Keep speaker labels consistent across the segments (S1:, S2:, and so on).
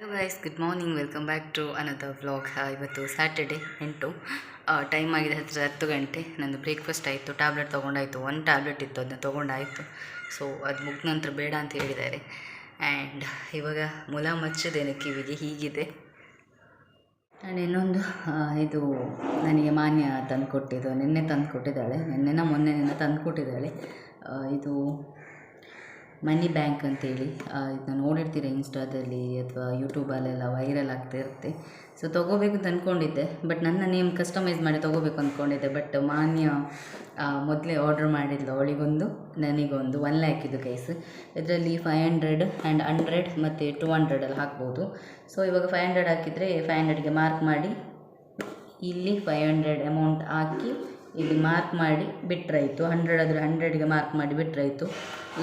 S1: Guys good morning welcome back to another vlog ಇವತ್ತು Saturday ಎಂಟು. Time ಆಗಿದೆ ಹತ್ತಿರ, ಹತ್ತು ಗಂಟೆ. ನಂದು ಬ್ರೇಕ್ಫಾಸ್ಟ್ ಆಯಿತು ಟ್ಯಾಬ್ಲೆಟ್ ತೊಗೊಂಡಾಯಿತು. ಒಂದು ಟ್ಯಾಬ್ಲೆಟ್ ಇತ್ತು ಅದನ್ನ ತೊಗೊಂಡಾಯಿತು. ಸೊ ಅದು ಮುಗಿದ ನಂತರ ಬೇಡ ಅಂತ ಹೇಳಿದ್ದಾರೆ. ಆ್ಯಂಡ್ ಇವಾಗ ಮುಲ ಮಚ್ಚದೇನು ಕಿವಿಗೆ ಹೀಗಿದೆ. ಆ್ಯಂಡ್ ಇನ್ನೊಂದು ಇದು ನನಗೆ ಮಾನ್ಯ ತಂದು ಕೊಟ್ಟಿದ್ದು ನಿನ್ನೆ ತಂದು ಕೊಟ್ಟಿದ್ದಾಳೆ ನಿನ್ನೆನ ಮೊನ್ನೆ ನಿನ್ನೆ ತಂದು ಕೊಟ್ಟಿದ್ದಾಳೆ ಇದು ಮನಿ ಬ್ಯಾಂಕ್ ಅಂತೇಳಿ ಇದನ್ನ ನೋಡಿರ್ತೀರ ಇನ್ಸ್ಟಾದಲ್ಲಿ ಅಥವಾ ಯೂಟ್ಯೂಬಲ್ಲೆಲ್ಲ ವೈರಲ್ ಆಗ್ತಾ ಇರುತ್ತೆ. ಸೊ ತೊಗೋಬೇಕು ಅಂತ ಅಂದ್ಕೊಂಡಿದ್ದೆ ಬಟ್ ನನ್ನ ನೇಮ್ ಕಸ್ಟಮೈಸ್ ಮಾಡಿ ತೊಗೋಬೇಕು ಅಂದ್ಕೊಂಡಿದ್ದೆ ಬಟ್ ಮಾನ್ಯ ಮೊದಲೇ ಆರ್ಡ್ರ್ ಮಾಡಿದ್ಲು ಅವಳಿಗೊಂದು, ನನಗೊಂದು ಒನ್ ಲ್ಯಾಕ್ ಇದು ಕೈಸ್ ಇದರಲ್ಲಿ ಫೈವ್ ಹಂಡ್ರೆಡ್ ಆ್ಯಂಡ್ ಹಂಡ್ರೆಡ್ ಮತ್ತು ಟು ಹಂಡ್ರೆಡಲ್ಲಿ ಹಾಕ್ಬೋದು. ಸೊ ಇವಾಗ ಫೈವ್ ಹಂಡ್ರೆಡ್ ಹಾಕಿದರೆ ಫೈವ್ ಹಂಡ್ರೆಡ್ಗೆ ಮಾರ್ಕ್ ಮಾಡಿ, ಇಲ್ಲಿ ಫೈವ್ ಹಂಡ್ರೆಡ್ ಅಮೌಂಟ್ ಹಾಕಿ ಇಲ್ಲಿ ಮಾರ್ಕ್ ಮಾಡಿ ಬಿಟ್ಟರಾಯಿತು ಹಂಡ್ರೆಡ್ ಆದರೆ ಹಂಡ್ರೆಡ್ಗೆ ಮಾರ್ಕ್ ಮಾಡಿ ಬಿಟ್ಟರಾಯಿತು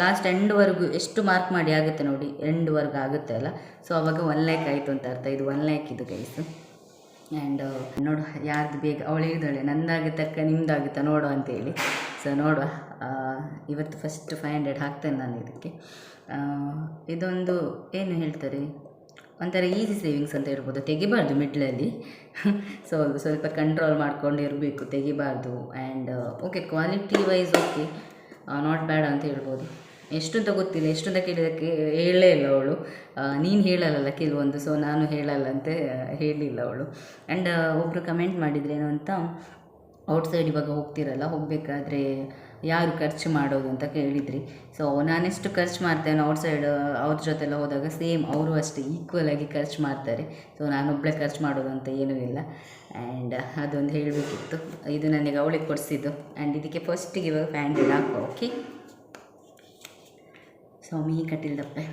S1: ಲಾಸ್ಟ್ ಎಂಡ್ವರೆಗೂ ಎಷ್ಟು ಮಾರ್ಕ್ ಮಾಡಿ ಆಗುತ್ತೆ ನೋಡಿ, ಎಂಡ್ವರೆಗೂ ಆಗುತ್ತೆ ಅಲ್ಲ? ಸೊ ಅವಾಗ ಒನ್ ಲ್ಯಾಕ್ ಆಯಿತು ಅಂತ ಅರ್ಥ. ಇದು ಒನ್ ಲ್ಯಾಕ್ ಇದು ಗೈಸ್ ಆ್ಯಂಡ್ ನೋಡು, ಯಾರ್ದು ಬೇಗ, ಅವಳು ಹೇಳಿದಾಳೆ ನಂದಾಗುತ್ತಕ್ಕ, ನಿಮ್ದಾಗುತ್ತಾ? ನೋಡು ಅಂತೇಳಿ ಸೊ ನೋಡುವ. ಇವತ್ತು ಫಸ್ಟ್ ಫೈವ್ ಹಂಡ್ರೆಡ್ ಹಾಕ್ತೇನೆ ನಾನು ಇದಕ್ಕೆ. ಇದೊಂದು, ಏನು ಹೇಳ್ತಾರೆ? ಒಂಥರ ಈಸಿ ಸೇವಿಂಗ್ಸ್ ಅಂತ ಹೇಳ್ಬೋದು. ತೆಗಿಬಾರ್ದು ಮಿಡ್ಲಲ್ಲಿ ಸೊ ಸ್ವಲ್ಪ ಕಂಟ್ರೋಲ್ ಮಾಡ್ಕೊಂಡು ಇರಬೇಕು, ತೆಗಿಬಾರ್ದು and okay quality wise okay not bad ಅಂತ ಹೇಳ್ಬೋದು. ಎಷ್ಟು ಅಂತ ಗೊತ್ತಿಲ್ಲ ಎಷ್ಟು ಅಂತ ಕೇಳಿದಕ್ಕೆ ಹೇಳೇ ಇಲ್ಲ ಅವಳು. ನೀನು ಹೇಳಲ್ಲ ಕೆಲವೊಂದು ಸೊ ನಾನು ಹೇಳಲ್ಲ ಅಂತ ಹೇಳಿಲ್ಲ ಅವಳು. ಆ್ಯಂಡ್ ಒಬ್ಬರು ಕಮೆಂಟ್ ಮಾಡಿದ್ರೇನು ಅಂತ ಔಟ್ಸೈಡ್ ಇವಾಗ ಹೋಗ್ತಿರಲ್ಲ, ಹೋಗಬೇಕಾದ್ರೆ ಯಾರು ಖರ್ಚು ಮಾಡೋದು ಅಂತ ಕೇಳಿದ್ರಿ. ಸೊ ನಾನೆಷ್ಟು ಖರ್ಚು ಮಾಡ್ತೇನೆ ಔಟ್ಸೈಡ್ ಅವ್ರ ಜೊತೆಲ್ಲ ಹೋದಾಗ ಸೇಮ್ ಅವರು ಅಷ್ಟೇ ಈಕ್ವಲ್ ಆಗಿ ಖರ್ಚು ಮಾಡ್ತಾರೆ. ಸೊ ನಾನೊಬ್ಬಳೇ ಖರ್ಚು ಮಾಡೋದು ಅಂತ ಏನೂ ಇಲ್ಲ. ಆ್ಯಂಡ್ ಅದೊಂದು ಹೇಳಬೇಕಿತ್ತು. ಇದು ನನಗೆ ಅವಳಿಗೆ ಕೊಡಿಸಿದ್ದು. ಆ್ಯಂಡ್ ಇದಕ್ಕೆ ಫಸ್ಟಿಗೆ ಇವಾಗ ಫೈವ್ ಹಂಡ್ರೆಡ್ ಹಾಕೋ ಓಕೆ ಸೊ ಮೀ ಕಟ್ಟಿಲ್ದಪ್ಪೆ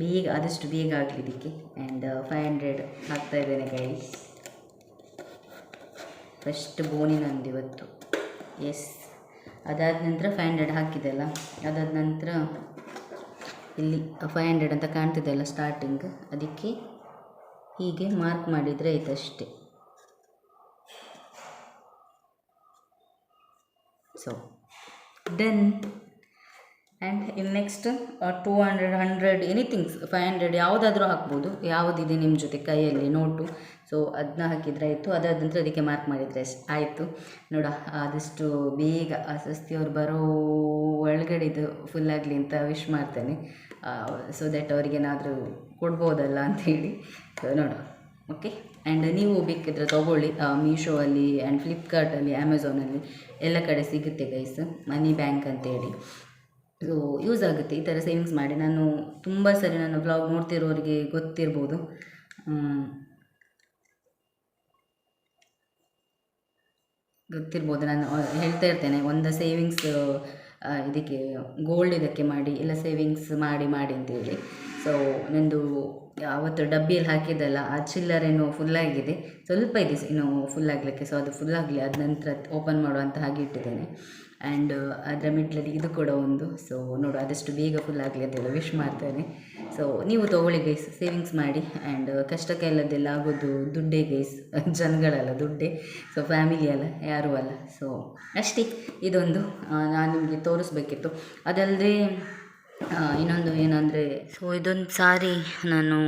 S1: ಬೇಗ, ಆದಷ್ಟು ಬೇಗ ಆಗಲಿ ಇದಕ್ಕೆ. ಆ್ಯಂಡ್ ಫೈವ್ ಹಂಡ್ರೆಡ್ ಹಾಕ್ತಾ ಇದ್ದೇನೆ ಗೈಸ್ ಫಸ್ಟ್ ಬೋನಿ ನಂದು ಇವತ್ತು. ಎಸ್ ಅದಾದ ನಂತರ ಫೈವ್ ಹಂಡ್ರೆಡ್ ಹಾಕಿದೆ ಅಲ್ಲ? ಅದಾದ ನಂತರ ಇಲ್ಲಿ ಫೈವ್ ಹಂಡ್ರೆಡ್ ಅಂತ ಕಾಣ್ತಿದೆಲ್ಲ ಸ್ಟಾರ್ಟಿಂಗ್ ಅದಕ್ಕೆ ಹೀಗೆ ಮಾರ್ಕ್ ಮಾಡಿದರೆ ಆಯ್ತು ಅಷ್ಟೇ so done and in next two hundred hundred anythings five hundred ಯಾವುದಾದ್ರೂ ಹಾಕ್ಬೋದು. ಯಾವುದಿದೆ ನಿಮ್ಮ ಜೊತೆ ಕೈಯಲ್ಲಿ ನೋಟು ಸೊ ಅದನ್ನ ಹಾಕಿದರೆ ಆಯಿತು. ಅದಾದ ನಂತರ ಅದಕ್ಕೆ ಮಾರ್ಕ್ ಮಾಡಿದರೆ ಆಯಿತು. ನೋಡ, ಆದಷ್ಟು ಬೇಗ ಆ ಸ್ವಸ್ತಿಯವ್ರು ಬರೋ ಒಳಗಡೆ ಇದು ಆಗಲಿ ಅಂತ ವಿಶ್ ಮಾಡ್ತೇನೆ. ಸೊ ದಟ್ ಅವ್ರಿಗೇನಾದರೂ ಕೊಡ್ಬೋದಲ್ಲ ಅಂಥೇಳಿ ನೋಡು ಓಕೆ ಆ್ಯಂಡ್ ನೀವು ಬೇಕಿದ್ರೆ ತೊಗೊಳ್ಳಿ. ಮೀಶೋ ಅಲ್ಲಿ ಆ್ಯಂಡ್ ಫ್ಲಿಪ್ಕಾರ್ಟಲ್ಲಿ ಅಮೆಝಾನಲ್ಲಿ ಎಲ್ಲ ಕಡೆ ಸಿಗುತ್ತೆ ಗೈಸ್ ಮನಿ ಬ್ಯಾಂಕ್ ಅಂತೇಳಿ ಸೊ ಯೂಸ್ ಆಗುತ್ತೆ. ಈ ಥರ ಸೇವಿಂಗ್ಸ್ ಮಾಡಿ. ನಾನು ತುಂಬ ಸರಿ ನನ್ನ ಬ್ಲಾಗ್ ನೋಡ್ತಿರೋರಿಗೆ ಗೊತ್ತಿರ್ಬೋದು. ಗೊತ್ತಿರ್ಬೋದು. ನಾನು ಹೇಳ್ತಾ ಇರ್ತೇನೆ. ಒಂದು ಸೇವಿಂಗ್ಸ್ ಇದಕ್ಕೆ ಗೋಲ್ಡ್ ಇದಕ್ಕೆ ಮಾಡಿ, ಇಲ್ಲ ಸೇವಿಂಗ್ಸ್ ಮಾಡಿ ಮಾಡಿ ಅಂತೇಳಿ. ಸೊ ನಂದು ಅವತ್ತು ಡಬ್ಬಿಯಲ್ಲಿ ಹಾಕಿದ್ದಲ್ಲ ಆ ಚಿಲ್ಲರೇನು ಫುಲ್ಲಾಗಿದೆ ಸ್ವಲ್ಪ ಇದೆ ಇನ್ನು ಫುಲ್ ಆಗಲಿಕ್ಕೆ. ಸೊ ಅದು ಫುಲ್ ಆಗಲಿ, ಅದ ನಂತರ ಓಪನ್ ಮಾಡುವಂತ ಹಾಗೆ ಇಟ್ಟಿದ್ದೇನೆ. ಆ್ಯಂಡ್ ಅದರ ಮಿಡ್ಲಲ್ಲಿ ಇದು ಕೂಡ ಒಂದು. ಸೊ ನೋಡು, ಆದಷ್ಟು ಬೇಗ ಫುಲ್ ಆಗಲಿ ಅದೆಲ್ಲ ವಿಶ್ ಮಾಡ್ತೇನೆ. ಸೊ ನೀವು ತೊಗೊಳ್ಳಿ ಗೈಸ್ ಸೇವಿಂಗ್ಸ್ ಮಾಡಿ. ಆ್ಯಂಡ್ ಕಷ್ಟಕ್ಕೆಲ್ಲದೆಲ್ಲ ಆಗೋದು ದುಡ್ಡೇ ಗೈಸ್ ಜನಗಳಲ್ಲ ದುಡ್ಡೇ. ಸೊ ಫ್ಯಾಮಿಲಿ ಅಲ್ಲ, ಯಾರೂ ಅಲ್ಲ. ಸೊ ಅಷ್ಟೇ, ಇದೊಂದು ನಾನು ನಿಮಗೆ ತೋರಿಸ್ಬೇಕಿತ್ತು. ಅದಲ್ಲದೆ ಇನ್ನೊಂದು ಏನಂದರೆ ಸೊ ಇದೊಂದು ಸಾರಿ ನಾನು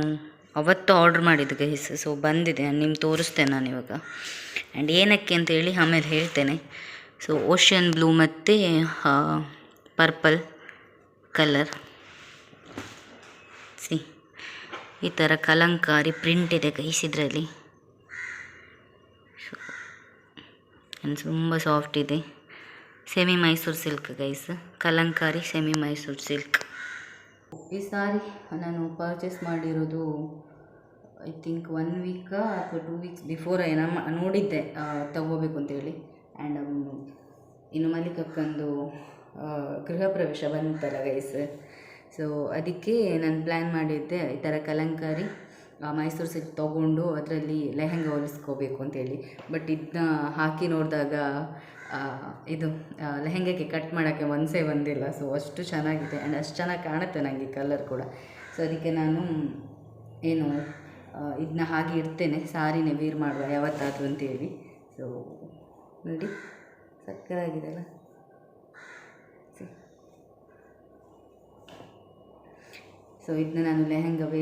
S1: ಅವತ್ತು ಆರ್ಡ್ರ್ ಮಾಡಿದ್ದು ಗೈಸ್ ಸೊ ಬಂದಿದೆ ನಿಮ್ಗೆ ತೋರಿಸ್ತೇನೆ ನಾನು ಇವಾಗ. ಆ್ಯಂಡ್ ಏನಕ್ಕೆ ಅಂತೇಳಿ ಆಮೇಲೆ ಹೇಳ್ತೇನೆ. ಸೊ ಓಷನ್ ಬ್ಲೂ ಮತ್ತು ಪರ್ಪಲ್ ಕಲರ್ ಸಿ ಈ ಥರ ಕಲಂಕಾರಿ ಪ್ರಿಂಟ್ ಇದೆ ಗೈಸ್ ಇದರಲ್ಲಿ. ತುಂಬ ಸಾಫ್ಟ್ ಇದೆ. Semi Mysore silk guys Kalamkari semi Mysore silk ಈ ಸಾರಿ ನಾನು ಪರ್ಚೇಸ್ ಮಾಡಿರೋದು ಐ ಥಿಂಕ್ ಒನ್ ವೀಕ ಅಥವಾ ಟೂ ವೀಕ್ಸ್ ಬಿಫೋರ್ ನಮ್ಮ ನೋಡಿದ್ದೆ ತಗೋಬೇಕು ಅಂತೇಳಿ ಆ್ಯಂಡ್ ಇನ್ನು ಮಲ್ಲಿಕಕ್ಕಂದು ಗೃಹ ಪ್ರವೇಶ ಬಂತಲ್ಲ ಗೈಸ್ ಸೊ ಅದಕ್ಕೆ ನಾನು ಪ್ಲ್ಯಾನ್ ಮಾಡಿದ್ದೆ ಈ ಥರ ಕಲಂಕಾರಿ ಮೈಸೂರು ಸಿಲ್ಕ್ ತೊಗೊಂಡು ಅದರಲ್ಲಿ ಲೆಹೆಂಗಾ ಹೊಲಿಸ್ಕೋಬೇಕು ಅಂತೇಳಿ ಬಟ್ ಇದನ್ನ ಹಾಕಿ ನೋಡಿದಾಗ ಇದು ಲೆಹೆಂಗಕ್ಕೆ ಕಟ್ ಮಾಡೋಕ್ಕೆ ಒಂದೇ ಬಂದಿಲ್ಲ. ಸೊ ಅಷ್ಟು ಚೆನ್ನಾಗಿದೆ. ಆ್ಯಂಡ್ ಅಷ್ಟು ಚೆನ್ನಾಗಿ ಕಾಣುತ್ತೆ ನನಗೆ ಕಲರ್ ಕೂಡ. ಸೊ ಅದಕ್ಕೆ ನಾನು ಏನು ಇದನ್ನ ಹಾಗೆ ಇಡ್ತೇನೆ. ಸಾರಿನೇ ವೀರ್ ಮಾಡುವ ಯಾವತ್ತಾದರೂ ಅಂತೇಳಿ ಸೊ ನೋಡಿ. ಸಕ್ಕರಾಗಿದೆ ಅಲ್ಲ ಸೊ ಇದನ್ನ ನಾನು ಲೆಹೆಂಗ ವೇ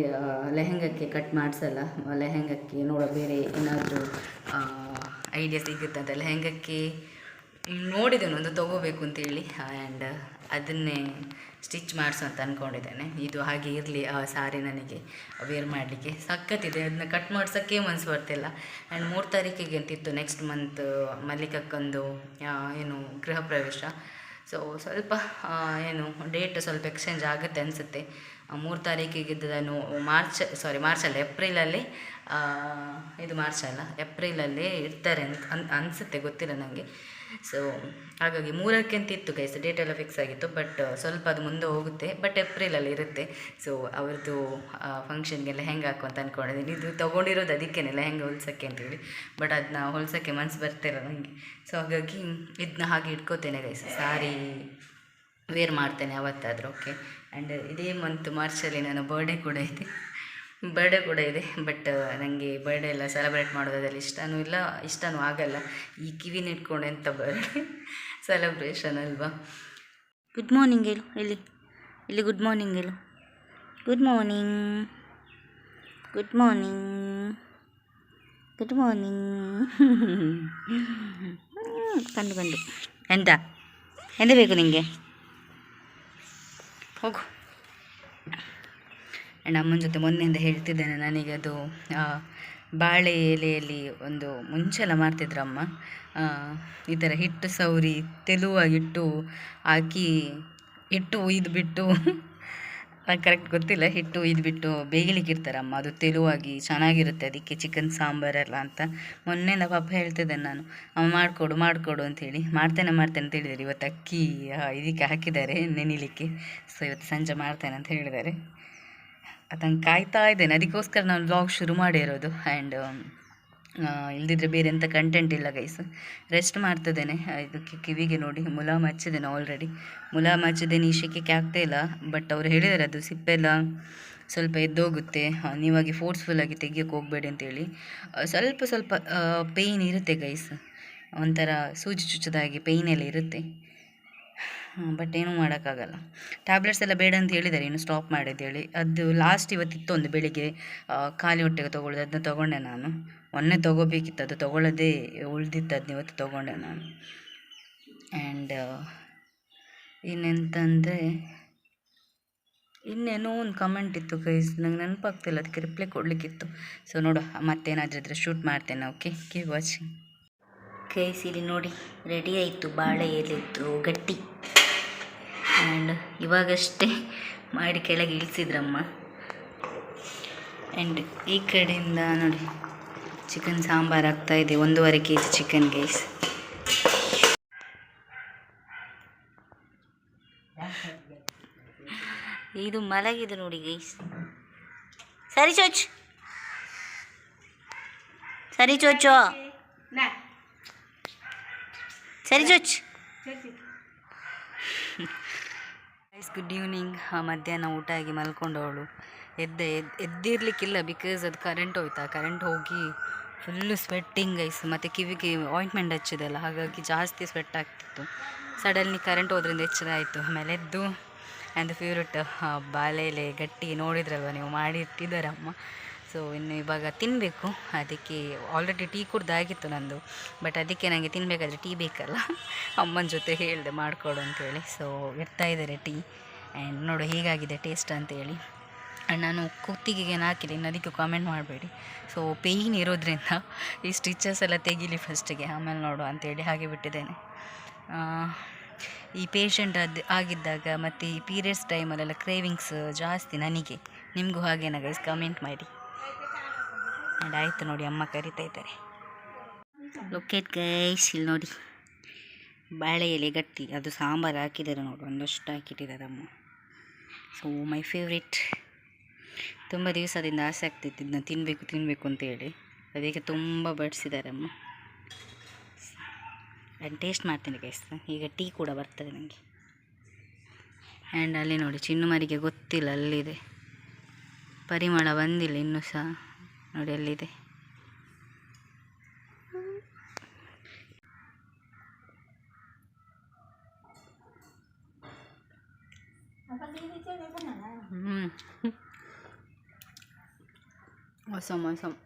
S1: ಲೆಹೆಂಗಕ್ಕೆ ಕಟ್ ಮಾಡಿಸಲ್ಲ. ಲೆಹೆಂಗಕ್ಕೆ ನೋಡೋ ಬೇರೆ ಏನಾದರೂ ಐಡಿಯಾ ಸಿಗುತ್ತೆ ಅಂತ ಲೆಹೆಂಗಕ್ಕೆ ನೋಡಿದ್ದೇನೆ ಒಂದು ತೊಗೋಬೇಕು ಅಂತೇಳಿ ಆ್ಯಂಡ್ ಅದನ್ನೇ ಸ್ಟಿಚ್ ಮಾಡಿಸು ಅಂತ ಅಂದ್ಕೊಂಡಿದ್ದೇನೆ ಇದು ಹಾಗೆ ಇರಲಿ ಆ ಸಾರಿ ನನಗೆ ವೇರ್ ಮಾಡಲಿಕ್ಕೆ. ಸಖತ್ತಿದೆ ಅದನ್ನ ಕಟ್ ಮಾಡ್ಸೋಕ್ಕೆ ಮನಸ್ಸು ಬರ್ತಿಲ್ಲ ಆ್ಯಂಡ್ ಮೂರು ತಾರೀಕಿಗೆ ಅಂತಿತ್ತು ನೆಕ್ಸ್ಟ್ ಮಂತ್ ಮಲ್ಲಿಕಕ್ಕೊಂದು ಏನು ಗೃಹ ಪ್ರವೇಶ. ಸೊ ಸ್ವಲ್ಪ ಏನು ಡೇಟ್ ಸ್ವಲ್ಪ ಎಕ್ಸ್ಚೇಂಜ್ ಆಗುತ್ತೆ ಅನಿಸುತ್ತೆ. ಮೂರು ತಾರೀಕಿಗೆ ನಾನು ಮಾರ್ಚ್ ಸಾರಿ ಮಾರ್ಚಲ್ಲ ಏಪ್ರಿಲಲ್ಲಿ ಆ, ಇದು ಮಾರ್ಚ್ ಅಲ್ಲ ಏಪ್ರಿಲಲ್ಲಿ ಇರ್ತಾರೆ ಅಂತ ಅನ್ ಅನಿಸುತ್ತೆ ಗೊತ್ತಿಲ್ಲ ನನಗೆ ಸೊ ಹಾಗಾಗಿ ಮೂರಕ್ಕೆ ಅಂತ ಇತ್ತು ಗೈಸ್ ಡೇಟ್ ಎಲ್ಲ ಫಿಕ್ಸ್ ಆಗಿತ್ತು ಬಟ್ ಸ್ವಲ್ಪ ಅದು ಮುಂದೆ ಹೋಗುತ್ತೆ ಬಟ್ ಏಪ್ರಿಲಲ್ಲಿ ಇರುತ್ತೆ. ಸೊ ಅವ್ರದ್ದು ಫಂಕ್ಷನ್ಗೆಲ್ಲ ಹೆಂಗೆ ಹಾಕು ಅಂತ ಅಂದ್ಕೊಂಡಿದ್ದೀನಿ ಇದು ತೊಗೊಂಡಿರೋದು ಅದಕ್ಕೇನೆಲ್ಲ ಹೆಂಗೆ ಹೊಲ್ಸೋಕ್ಕೆ ಅಂತೇಳಿ ಬಟ್ ಅದನ್ನ ಹೊಲ್ಸೋಕ್ಕೆ ಮನ್ಸು ಬರ್ತಿಲ್ಲ ನನಗೆ ಸೊ ಹಾಗಾಗಿ ಇದನ್ನ ಹಾಗೆ ಇಟ್ಕೋತೇನೆ ಗೈಸ್ ಸಾರಿ ವೇರ್ ಮಾಡ್ತೇನೆ ಅವತ್ತಾದರೂ ಓಕೆ ಆ್ಯಂಡ್ ಇದೇ ಮಂತ್ ಮಾರ್ಚಲ್ಲಿ ನನ್ನ ಬರ್ಡೇ ಕೂಡ ಇದೆ. ಬರ್ಡೇ ಕೂಡ ಇದೆ ಬಟ್ ನನಗೆ ಬರ್ಡೇ ಎಲ್ಲ ಸೆಲೆಬ್ರೇಟ್ ಮಾಡೋದು ಅದೆಲ್ಲ ಇಷ್ಟನೂ ಇಲ್ಲ ಇಷ್ಟನೂ ಆಗಲ್ಲ. ಈ ಕಿವಿನ ಇಟ್ಕೊಂಡು ಎಂತ ಬರ್ಡೇ ಸೆಲೆಬ್ರೇಷನ್ ಅಲ್ವಾ? ಗುಡ್ ಮಾರ್ನಿಂಗ್ ಹೇಳು ಇಲ್ಲಿ ಇಲ್ಲಿ ಗುಡ್ ಮಾರ್ನಿಂಗ್ ಹೇಳು. Good morning good morning good morning ಕಂಡು ಕಂಡು ಎಂತ? ಎಂತ ಬೇಕು ನಿಮಗೆ ಹೋಗು. ಆ್ಯಂಡ್ ಅಮ್ಮನ ಜೊತೆ ಮೊನ್ನೆಯಿಂದ ಹೇಳ್ತಿದ್ದೇನೆ, ನನಗೆ ಅದು ಬಾಳೆ ಎಲೆಯಲ್ಲಿ ಒಂದು ಮುಂಚೆಲ್ಲ ಮಾಡ್ತಿದ್ರು ಅಮ್ಮ ಈ ಥರ ಹಿಟ್ಟು ಸೌರಿ ತೆಲುವಾಗಿಟ್ಟು ಹಾಕಿ ಹಿಟ್ಟು ಉಯ್ದು ಬಿಟ್ಟು ಕರೆಕ್ಟ್ ಗೊತ್ತಿಲ್ಲ, ಹಿಟ್ಟು ಇದು ಬಿಟ್ಟು ಬೇಯಲಿಕ್ಕೆ ಇರ್ತಾರೆ ಅಮ್ಮ ಅದು ತೆಲುವಾಗಿ ಚೆನ್ನಾಗಿರುತ್ತೆ, ಅದಕ್ಕೆ ಚಿಕನ್ ಸಾಂಬಾರೆಲ್ಲ ಅಂತ. ಮೊನ್ನೆ ನಮ್ಮ ಪಾಪ ಹೇಳ್ತಿದ್ದೇನೆ ನಾನು, ಅಮ್ಮ ಮಾಡಿಕೊಡು ಮಾಡಿಕೊಡು ಅಂಥೇಳಿ ಮಾಡ್ತೇನೆ ಮಾಡ್ತೇನೆ ಅಂತ ಹೇಳಿದ್ದಾರೆ. ಇವತ್ತು ಅಕ್ಕಿ ಇದಕ್ಕೆ ಹಾಕಿದ್ದಾರೆ, ನೆನಿಲಿಕ್ಕೆ. ಸೊ ಇವತ್ತು ಸಂಜೆ ಮಾಡ್ತೇನೆ ಅಂತ ಹೇಳಿದ್ದಾರೆ. ಅದನ್ನು ಕಾಯ್ತಾ ಇದ್ದೇನೆ. ಅದಕ್ಕೋಸ್ಕರ ನಾನು ವ್ಲಾಗ್ ಶುರು ಮಾಡಿರೋದು ಆ್ಯಂಡ್ ಇಲ್ದಿದ್ರೆ ಬೇರೆ ಎಂಥ ಕಂಟೆಂಟ್ ಇಲ್ಲ ಗೈಸ್ ರೆಸ್ಟ್ ಮಾಡ್ತಿದ್ದೇನೆ. ಇದಕ್ಕೆ ಕಿವಿಗೆ ನೋಡಿ, ಮುಲಾಮ್ ಹಚ್ಚಿದ್ದೇನೆ ಆಲ್ರೆಡಿ ಮುಲಾಮ್ ಹಚ್ಚಿದ್ದೇನೆ ಈ ಶೆಕೆಗೆ ಆಗ್ತಾ ಇಲ್ಲ. ಬಟ್ ಅವ್ರು ಹೇಳಿದ್ದಾರೆ ಅದು ಸಿಪ್ಪೆಲ್ಲ ಸ್ವಲ್ಪ ಎದ್ದೋಗುತ್ತೆ. ನೀವಾಗಿ ಫೋರ್ಸ್ಫುಲ್ಲಾಗಿ ತೆಗಿಯೋಕೆ ಹೋಗಬೇಡಿ ಅಂತೇಳಿ. ಸ್ವಲ್ಪ ಸ್ವಲ್ಪ ಪೇಯ್ನ್ ಇರುತ್ತೆ ಗೈಸ್ ಒಂಥರ ಸೂಜಿ ಚುಚ್ಚದಾಗಿ ಪೇಯ್ನೆಲ್ಲ ಇರುತ್ತೆ. ಬಟ್ ಏನೂ ಮಾಡೋಕ್ಕಾಗಲ್ಲ. ಟ್ಯಾಬ್ಲೆಟ್ಸ್ ಎಲ್ಲ ಬೇಡ ಅಂತ ಹೇಳಿದ್ದಾರೆ ಇನ್ನು ಸ್ಟಾಪ್ ಮಾಡಿದ್ದೇಳಿ. ಅದು ಲಾಸ್ಟ್ ಇವತ್ತಿತ್ತು ಒಂದು ಬೆಳಿಗ್ಗೆ ಖಾಲಿ ಹೊಟ್ಟೆಗೆ ತೊಗೊಳ್ಳೋದು, ಅದನ್ನ ತೊಗೊಂಡೆ ನಾನು. ಮೊನ್ನೆ ತೊಗೋಬೇಕಿತ್ತು, ಅದು ತೊಗೊಳ್ಳೋದೇ ಉಳ್ದಿತ್ತು ಅದನ್ನ ಇವತ್ತು ತೊಗೊಂಡೆ ನಾನು. ಆ್ಯಂಡ್ ಇನ್ನೆಂತಂದರೆ, ಇನ್ನೇನೋ ಒಂದು ಕಮೆಂಟ್ ಇತ್ತು ಗೈಸ್ ನಂಗೆ ನೆನಪಾಗ್ತಿಲ್ಲ, ಅದಕ್ಕೆ ರಿಪ್ಲೈ ಕೊಡಲಿಕ್ಕಿತ್ತು. ಸೊ ನೋಡು, ಮತ್ತೇನಾದರೂ ಇದ್ರೆ ಶೂಟ್ ಮಾಡ್ತೇನೆ ಓಕೆ ಕೀ ವಾಚಿಂಗ್ ಗೈಸ್ ಇಲ್ಲಿ ನೋಡಿ ರೆಡಿ ಆಯಿತು, ಬಾಳೆ ಎಲೆದ್ದು ಗಟ್ಟಿ. ಆ್ಯಂಡ್ ಇವಾಗಷ್ಟೇ ಮಾಡಿ ಕೆಳಗೆ ಇಳಿಸಿದ್ರಮ್ಮ. ಆ್ಯಂಡ್ ಈ ಕಡೆಯಿಂದ ನೋಡಿ ಚಿಕನ್ ಸಾಂಬಾರು ಇದೆ. ಒಂದೂವರೆ ಕೆ ಜಿ ಚಿಕನ್ ಗೈಸ್ ಇದು ಮಲಗಿದೆ ನೋಡಿ ಗೈಸ್ ಸರಿ ಚೋಚ್. ಸರಿ ಚೋಚೋ. ಸರಿ ಚೋಚ್. ಗೈಸ್ ಗುಡ್ ಈವ್ನಿಂಗ್ ಮಧ್ಯಾಹ್ನ ಊಟ ಆಗಿ ಮಲ್ಕೊಂಡವಳು. ಎದ್ದೆ ಎದ್ದಿರಲಿಕ್ಕಿಲ್ಲ ಬಿಕಾಸ್ ಅದು ಕರೆಂಟ್ ಹೋಯ್ತಾ. ಕರೆಂಟ್ ಹೋಗಿ ಫುಲ್ಲು ಸ್ವೆಟ್ಟಿಂಗ್ ಗೈಸ್ ಮತ್ತು ಕಿವಿಗೆ ಆಯಿಂಟ್ಮೆಂಟ್ ಹಚ್ಚಿದೆಲ್ಲ. ಹಾಗಾಗಿ ಜಾಸ್ತಿ ಸ್ವೆಟ್ ಆಗ್ತಿತ್ತು. ಸಡನ್ಲಿ ಕರೆಂಟ್ ಹೋದ್ರಿಂದ ಎಚ್ಚರ ಆಯಿತು. ಆಮೇಲೆ ಎದ್ದು ಆ್ಯಂಡ್ ಫೇವ್ರೆಟ್ ಬಾಳೆ ಎಲೆ ಗಟ್ಟಿ ನೋಡಿದ್ರಲ್ವ ನೀವು? ಮಾಡಿಟ್ಟಿದ್ದಾರೆ ಅಮ್ಮ ಸೊ ಇನ್ನು ಇವಾಗ ತಿನ್ನಬೇಕು ಅದಕ್ಕೆ ಆಲ್ರೆಡಿ ಟೀ ಕುಡ್ದಾಗಿತ್ತು ನಂದು. ಬಟ್ ಅದಕ್ಕೆ ನನಗೆ ತಿನ್ನಬೇಕಾದ್ರೆ ಟೀ ಬೇಕಲ್ಲ. ಅಮ್ಮನ ಜೊತೆ ಹೇಳಿದೆ ಮಾಡಿಕೊಡು ಅಂತೇಳಿ. ಸೊ ಇಡ್ತಾ ಇದ್ದಾರೆ ಟೀ ಆ್ಯಂಡ್ ನೋಡು ಹೇಗಾಗಿದೆ ಟೇಸ್ಟ್ ಅಂತೇಳಿ. ನಾನು ಕುತ್ತಿಗೆಗೆ ಹಾಕಿದೆ ಇನ್ನು ಅದಕ್ಕೆ ಕಾಮೆಂಟ್ ಮಾಡಬೇಡಿ. ಸೊ ಪೇಯ್ನ್ ಇರೋದ್ರಿಂದ ಈ ಸ್ಟಿಚಸ್ ಎಲ್ಲ ತೆಗೀಲಿ ಫಸ್ಟಿಗೆ ಆಮೇಲೆ ನೋಡು ಅಂತೇಳಿ ಹಾಗೆ ಬಿಟ್ಟಿದ್ದೇನೆ. ಈ ಪೇಷಂಟ್ ಅದು ಆಗಿದ್ದಾಗ ಮತ್ತು ಈ ಪೀರಿಯಡ್ಸ್ ಟೈಮಲ್ಲೆಲ್ಲ ಕ್ರೇವಿಂಗ್ಸ್ ಜಾಸ್ತಿ ನನಗೆ. ನಿಮಗೂ ಹಾಗೇನಾಗ ಕಮೆಂಟ್ ಮಾಡಿ. ಆ್ಯಂಡ್ ಆಯಿತು ನೋಡಿ ಅಮ್ಮ ಕರಿತಾ ಇದ್ದಾರೆ. ಲೊಕೇಟ್ ಗೈಸ್ ಇಲ್ಲಿ ನೋಡಿ. ಬಾಳೆ ಎಲೆ ಗಟ್ಟಿ, ಅದು ಸಾಂಬಾರು ಹಾಕಿದ್ದಾರೆ ನೋಡಿ, ಒಂದಷ್ಟು ಹಾಕಿಟ್ಟಿದ್ದಾರೆ ಅಮ್ಮ. ಸೊ ಮೈ ಫೇವ್ರೇಟ್ ತುಂಬ ದಿವಸದಿಂದ ಆಸೆ ಆಗ್ತಿತ್ತು ಇದನ್ನ ತಿನ್ನಬೇಕು ತಿನ್ನಬೇಕು ಅಂತೇಳಿ ಅದಕ್ಕೆ ತುಂಬ ಬಡಿಸಿದ್ದಾರೆ ಅಮ್ಮ. ನಾನು ಟೇಸ್ಟ್ ಮಾಡ್ತೀನಿ ಗೈಸ್ ಈಗ ಟೀ ಕೂಡ ಬರ್ತದೆ ನನಗೆ ಆ್ಯಂಡ್ ಅಲ್ಲಿ ನೋಡಿ ಚಿನ್ನು ಮರಿಗೆ ಗೊತ್ತಿಲ್ಲ, ಅಲ್ಲಿದೆ. ಪರಿಮಳ ಬಂದಿಲ್ಲ ಇನ್ನೂ ಸಹ ನೋಡಿ ಅಲ್ಲಿದೆ ಹ್ಞೂ awesome awesome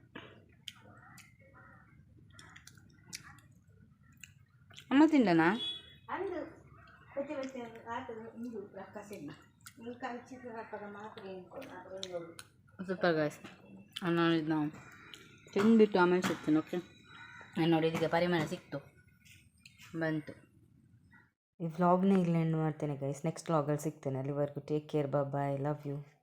S1: ಅಮ್ಮ ತಿಂಡನಾ
S2: ಅಂದು ಕೊಚ್ಚೆ ಬಚ್ಚೆ ಆತದ ಇಂದು ರಕ್ಕಸಿಲ್ಲ ನೀವು ಕಲಿಸಿದ ರಪ್ಪದ ಮಾತ್ರ ಏನ್ಕೊಂಡು ಅದ್ರ ಇಂದೋಡು
S1: ಸೂಪರ್ ಗಾಯ್ಸ್ ನಾನು ಇದನ್ನ ತಿಂದುಬಿಟ್ಟು ಆಮೇಲೆ ಸಿಗ್ತೀನಿ ಓಕೆ ನಾನು ನೋಡಿ ಇದೀಗ ಪರಿಮಾಣ ಸಿಕ್ತು. ಬಂತು. ಈ ವ್ಲಾಗ್ನ ಇಲ್ಲಿ ಎಂಡ್ ಮಾಡ್ತೇನೆ ಗೈಸ್ ನೆಕ್ಸ್ಟ್ ವ್ಲಾಗಲ್ಲಿ ಸಿಗ್ತೇನೆ. ಅಲ್ಲಿವರೆಗೂ take care bye love you